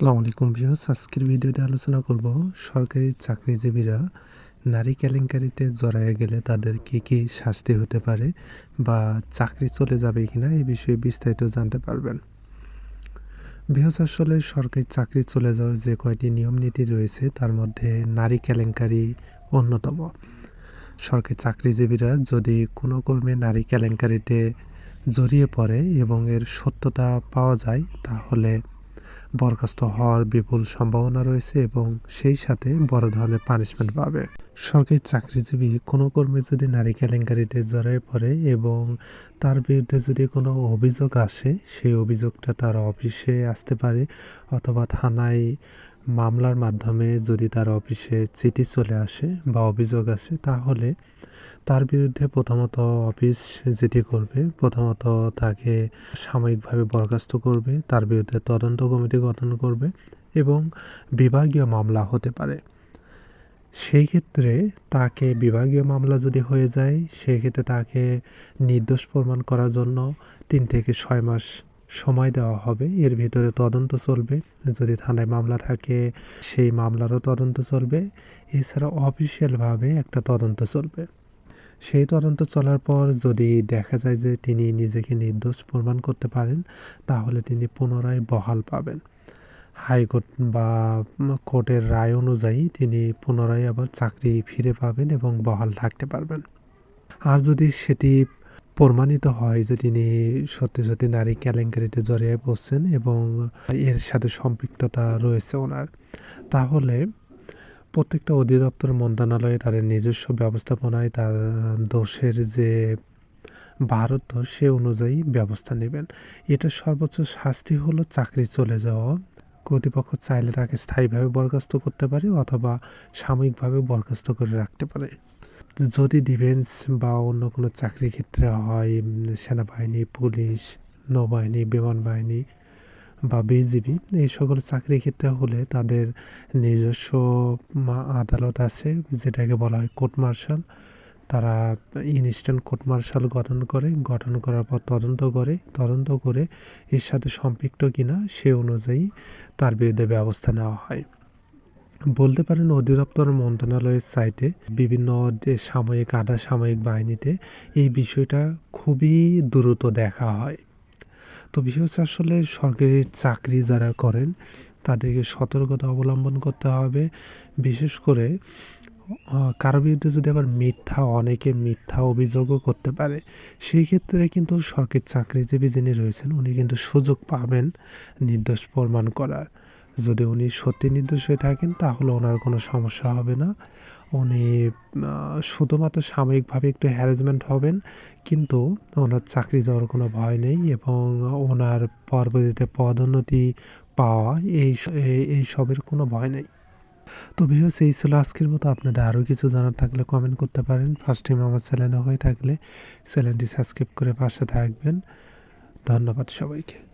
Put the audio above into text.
আসসালামু আলাইকুম ভিউস আজকের ভিডিওতে আলোচনা করব সরকারি চাকরিজীবীরা নারী কেলেঙ্কারিতে জড়ায় গেলে তাদের কি কি শাস্তি হতে পারে বা চাকরি চলে যাবে কিনা এই বিষয়ে বিস্তারিত জানতে পারবেন। ভিউস আসলে সরকারি চাকরি চলে যাওয়ার যে কয়টি নিয়ম নীতি রয়েছে, তার মধ্যে নারী কেলেঙ্কারি অন্যতম। সরকারি চাকরিজীবীরা যদি কোনো কর্মে নারী কেলেঙ্কারিতে জড়িয়ে পড়ে এবং এর সত্যতা পাওয়া যায়, তাহলে বরখাস্ত হওয়ার বিপুল সম্ভাবনা রয়েছে এবং সেই সাথে বড় ধরনের পানিশমেন্ট পাবে। সরকারি চাকরিজীবী কোনো কর্মী যদি নারী কেলেঙ্কারিতে জড়ায় পড়ে এবং তার বিরুদ্ধে যদি কোনো অভিযোগ আসে, সেই অভিযোগটা তার অফিসে আসতে পারে অথবা থানায় মামলার মাধ্যমে যদি তার অফিসে চিঠি চলে আসে বা অভিযোগ আসে, তাহলে তার বিরুদ্ধে প্রথমত অফিস যেটি করবে, প্রথমত তাকে সাময়িকভাবে বরখাস্ত করবে, তার বিরুদ্ধে তদন্ত কমিটি গঠন করবে এবং বিভাগীয় মামলা হতে পারে। সেই ক্ষেত্রে তাকে বিভাগীয় মামলা যদি হয়ে যায়, সেই ক্ষেত্রে তাকে নির্দোষ প্রমাণ করার জন্য তিন থেকে ছয় মাস সময় দেওয়া হবে। এর ভিতরে তদন্ত চলবে। যদি থানায় মামলা থাকে, সেই মামলারও তদন্ত চলবে। এছাড়া অফিসিয়ালভাবে একটা তদন্ত চলবে। সেই তদন্ত চলার পর যদি দেখা যায় যে তিনি নিজেকে নির্দোষ প্রমাণ করতে পারেন, তাহলে তিনি পুনরায় বহাল পাবেন। হাইকোর্ট বা কোর্টের রায় অনুযায়ী তিনি পুনরায় আবার চাকরি ফিরে পাবেন এবং বহাল থাকতে পারবেন। আর যদি সেটি প্রমাণিত হয় যে তিনি সত্যি সত্যি নারী কেলেঙ্কারিতে জড়িয়ে পড়ছেন এবং এর সাথে সম্পৃক্ততা রয়েছে ওনার, তাহলে প্রত্যেকটা অধিদপ্তর, মন্ত্রণালয়ে তাদের নিজস্ব ব্যবস্থাপনায় তার দোষের যে ভারত সে অনুযায়ী ব্যবস্থা নেবেন। এটা সর্বোচ্চ শাস্তি হলো চাকরি চলে যাওয়া কর্তৃপক্ষ চাইলে তাকে স্থায়ীভাবে বরখাস্ত করতে পারে অথবা সাময়িকভাবে বরখাস্ত করে রাখতে পারে। যদি ডিফেন্স বা অন্য কোনো চাকরি ক্ষেত্রে হয়, সেনাবাহিনী, পুলিশ, নৌবাহিনী, বিমান বাহিনী বা বিজিবি, এই সকল চাকরি ক্ষেত্রে হলে তাদের নিজস্ব আদালত আছে, যেটাকে বলা হয় কোর্ট মার্শাল। তারা ইনস্ট্যান্ট কোর্ট মার্শাল গঠন করে, গঠন করার পর তদন্ত করে তদন্ত করে এর সাথে সম্পৃক্ত কিনা সে অনুযায়ী তার বিরুদ্ধে ব্যবস্থা নেওয়া হয়। বলতে পারেন অধিদপ্তর মন্ত্রণালয়ের সাইটে বিভিন্ন সাময়িক, আধা সাময়িক বাহিনীতে এই বিষয়টা খুবই দ্রুত দেখা হয়। তো বিশেষ হচ্ছে আসলে সরকারি চাকরি যারা করেন, তাদেরকে সতর্কতা অবলম্বন করতে হবে। বিশেষ করে কারও বিরুদ্ধে যদি আবার মিথ্যা, অনেকে মিথ্যা অভিযোগও করতে পারে, সেই ক্ষেত্রে কিন্তু সরকারি চাকরিজীবী যিনি রয়েছেন, উনি কিন্তু সুযোগ পাবেন নির্দোষ প্রমাণ করার। যদি উনি সত্যি নির্দোষ হয়ে থাকেন, তাহলে ওনার কোনো সমস্যা হবে না। উনি শুধুমাত্র সাময়িকভাবে একটু হ্যারাসমেন্ট হবেন, কিন্তু ওনার চাকরি যাওয়ার কোনো ভয় নেই এবং ওনার পরবর্তীতে পদোন্নতি পাওয়া এই এই সবের কোনো ভয় নেই। তো ভিউস এই ছিল আজকের মতো। আপনাদের আরও কিছু জানার থাকলে কমেন্ট করতে পারেন। ফার্স্ট টাইম আমার চ্যানেলে হয়ে থাকলে চ্যানেলটি সাবস্ক্রাইব করে পাশে থাকবেন। ধন্যবাদ সবাইকে।